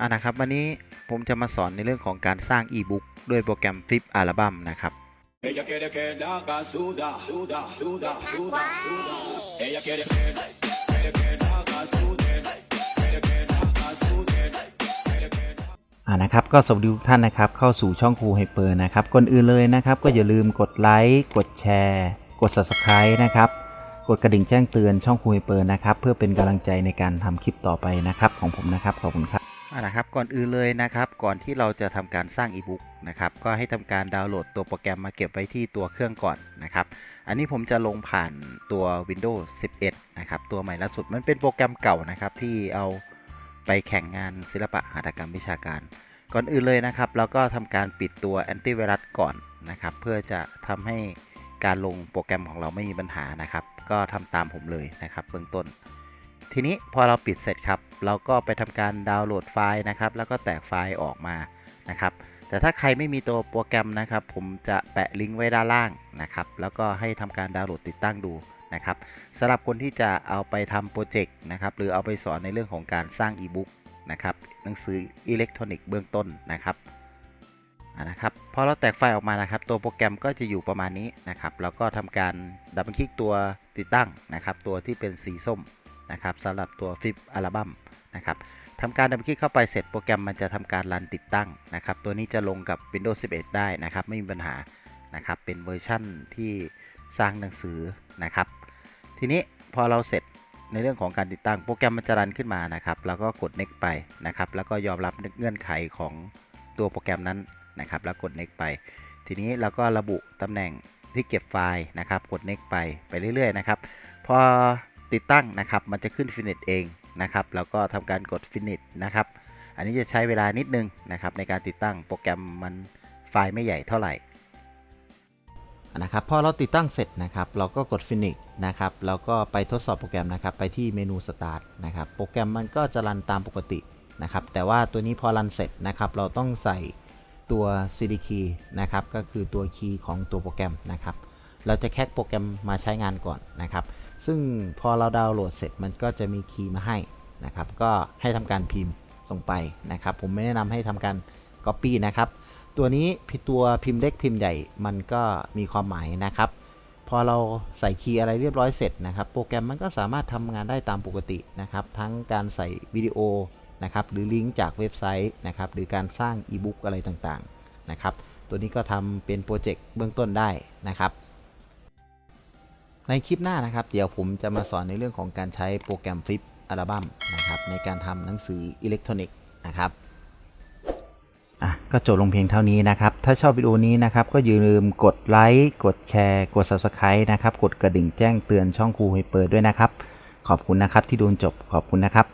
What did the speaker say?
อะนะครับวันนี้ผมจะมาสอนในเรื่องของการสร้างอีบุ๊กด้วยโปรแกรม Flip อัลบั้มนะครับ Ella quiere que la haga suda, suda, suda, suda, suda. Ella quiere que, quiere que la haga sude, quiere que la haga sude, quiere que la อ่านะครับก็สวัสดีทุกท่านนะครับเข้าสู่ช่องครูไฮเปอร์นะครับก่อนอื่นเลยนะครับ ก็อย่าลืมกดไลค์กดแชร์ กด subscribe นะครับกดกระดิ่งแจ้งเตือนช่องครูไฮเปอร์นะครับเพื่อเป็นกำลังใจในการทำคลิปต่อไปนะครับของผมนะครับขอบคุณครับ อ่านะครับก่อนอื่นเลยนะครับก่อนที่เราจะทำการสร้างอีบุ๊กนะครับก็ให้ทำการดาวน์โหลดตัวโปรแกรมมาเก็บไว้ที่ตัวเครื่องก่อนนะครับอันนี้ผมจะลงผ่านตัว Windows 11 นะครับตัวใหม่ล่าสุดมันเป็นโปรแกรมเก่านะครับที่เอาไปแข่งงานศิลปะหัตถกรรมวิชาการ ก่อนอื่นเลยนะครับเราก็ทำการปิดตัวแอนตี้ไวรัสก่อนนะครับเพื่อจะทำให้การลงโปรแกรมของเราไม่มีปัญหานะครับก็ทำตามผมเลยนะครับเบื้องต้น ทีนี้พอเราปิดเสร็จครับ เราก็ไปทำการดาวน์โหลดไฟล์นะครับ แล้วก็แตกไฟล์ออกมานะครับ แต่ถ้าใครไม่มีตัวโปรแกรมนะครับ ผมจะแปะลิงก์ไว้ด้านล่างนะครับ แล้วก็ให้ทำการดาวน์โหลดติดตั้งดูนะครับสำหรับคนที่จะเอาไปทำโปรเจกต์นะครับ หรือเอาไปสอนในเรื่องของการสร้างอีบุ๊กนะครับ หนังสืออิเล็กทรอนิกส์เบื้องต้นนะครับนะครับพอเราแตกไฟล์ออกมานะครับ ตัวโปรแกรมก็จะอยู่ประมาณนี้นะครับ แล้วก็ทำการดับเบิลคลิกตัวติดตั้งนะครับ ตัวที่เป็นสีส้ม นะครับสำหรับตัวฟิปอัลบั้มนะครับทำการดับคลิกเข้าไปเสร็จโปรแกรมมันจะทำการรันติดตั้งนะครับ ตัวนี้จะลงกับ Windows 11 ได้นะครับ ไม่มีปัญหานะครับ เป็นเวอร์ชั่นที่สร้างหนังสือนะครับ ทีนี้พอเราเสร็จในเรื่องของการติดตั้งโปรแกรมมันจะรันขึ้นมานะครับ แล้วก็กด next ไปนะครับ แล้วก็ยอมรับเงื่อนไขของตัวโปรแกรมนั้นนะครับ แล้วกด next ไป ทีนี้เราก็ระบุตำแหน่งที่เก็บไฟล์นะครับ กด next ไปไปเรื่อยๆนะครับ พอ ติดตั้งนะครับ มันจะขึ้น finish เองนะครับ แล้วก็ทำการกด finish นะครับ อันนี้จะใช้เวลานิดนึงนะครับในการติดตั้งโปรแกรมมันไฟล์ไม่ใหญ่เท่าไหร่นะครับพอเราติดตั้งเสร็จนะครับ เราก็กด finish นะครับแล้วก็ไปทดสอบโปรแกรมนะครับ ไปที่เมนู start นะครับ โปรแกรมมันก็จะรันตามปกตินะครับ แต่ว่าตัวนี้พอรันเสร็จนะครับ เราต้องใส่ตัว CD key นะครับ ก็คือตัวคีย์ของตัวโปรแกรมนะครับ เราจะแคคโปรแกรมมาใช้งานก่อนนะครับ ซึ่งพอเราดาวน์โหลดเสร็จมันก็จะมีคีย์มาให้นะครับ ก็ให้ทำการพิมพ์ตรงไปนะครับ ผมไม่แนะนำให้ทำการ Copy นะครับ ตัวนี้พิตัวพิมพ์เล็กพิมพ์ใหญ่มันก็มีความหมายนะครับ พอเราใส่คีย์อะไรเรียบร้อยเสร็จนะครับ โปรแกรมมันก็สามารถทำงานได้ตามปกตินะครับ ทั้งการใส่วิดีโอนะครับ หรือลิงก์จากเว็บไซต์นะครับ หรือการสร้างอีบุ๊กอะไรต่างๆนะครับ ตัวนี้ก็ทำเป็นโปรเจกต์เบื้องต้นได้นะครับ ในคลิปหน้านะครับ เดี๋ยวผมจะมาสอนในเรื่องของการใช้โปรแกรมฟลิปอัลบั้มนะครับในการทำหนังสืออิเล็กทรอนิกส์นะครับอะก็จบลงเพียงเท่านี้นะครับ ถ้าชอบวิดีโอนี้นะครับ ก็อย่าลืมกดไลค์กดแชร์ กด Subscribe นะครับ กดกระดิ่งแจ้งเตือนช่องครูให้เปิดด้วยนะครับ ขอบคุณนะครับที่ดูจบขอบคุณนะครับ